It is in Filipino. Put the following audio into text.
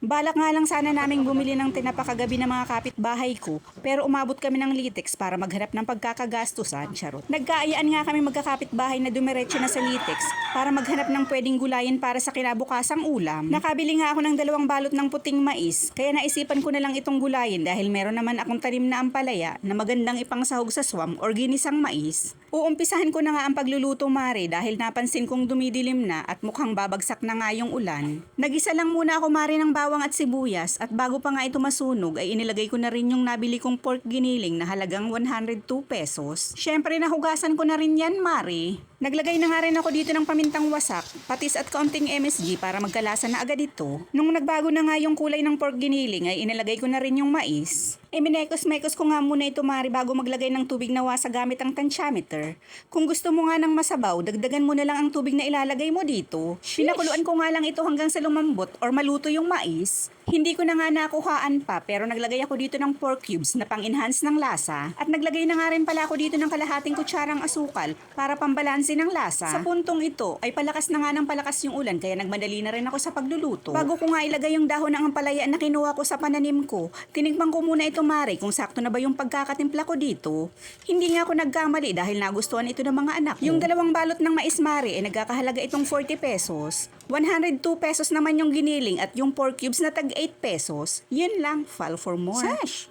Balak nga lang sana naming bumili ng tinapa kagabi ng mga kapitbahay ko, pero umabot kami ng Litex para maghanap ng pagkakagastusan, charot. Nagkaayaan nga kami magkakapitbahay na dumiretso na sa Litex para maghanap ng pwedeng gulayin para sa kinabukasang ulam. Nakabili nga ako ng dalawang balot ng puting mais, kaya naisipan ko na lang itong gulayin dahil meron naman akong tanim na ampalaya na magandang ipangsahog sa swam or ginisang mais. Uumpisahan ko na nga ang pagluluto mare dahil napansin kong dumidilim na at mukhang babagsak na nga yung ulan. Nagisa lang muna ako mare ng bawang at sibuyas at bago pa nga ito masunog ay inilagay ko na rin yung nabili kong pork giniling na halagang 102 pesos. Syempre nahugasan ko na rin yan mare. Naglagay na nga rin ako dito ng pamintang wasak, patis at kaunting MSG para magkalasa na agad ito. Nung nagbago na nga yung kulay ng pork giniling ay inilagay ko na rin yung mais. E minekos-mekos ko nga muna ito mari bago maglagay ng tubig na wasa gamit ang tansyameter. Kung gusto mo nga ng masabaw, dagdagan mo na lang ang tubig na ilalagay mo dito. Pinakuluan ko nga lang ito hanggang sa lumambot or maluto yung mais. Hindi ko na nga nakuhaan pa pero naglagay ako dito ng pork cubes na pang-enhance ng lasa. At naglagay na nga rin pala ako dito ng kalahating kutsarang asukal para pambalansin ng lasa. Sa puntong ito ay palakas na nga ng palakas yung ulan kaya nagmadali na rin ako sa pagluluto. Bago ko nga ilagay yung dahon ng ampalaya na kinuha ko sa pananim ko, tinikman ko muna ito mare kung sakto na ba yung pagkakatimpla ko dito. Hindi nga ako nagkamali dahil nagustuhan ito ng mga anak ko. Yung dalawang balot ng mais mare ay nagkakahalaga itong 40 pesos. 102 pesos naman yung giniling at yung pork cubes na tag 8 pesos. Yun lang, file for more. Sash!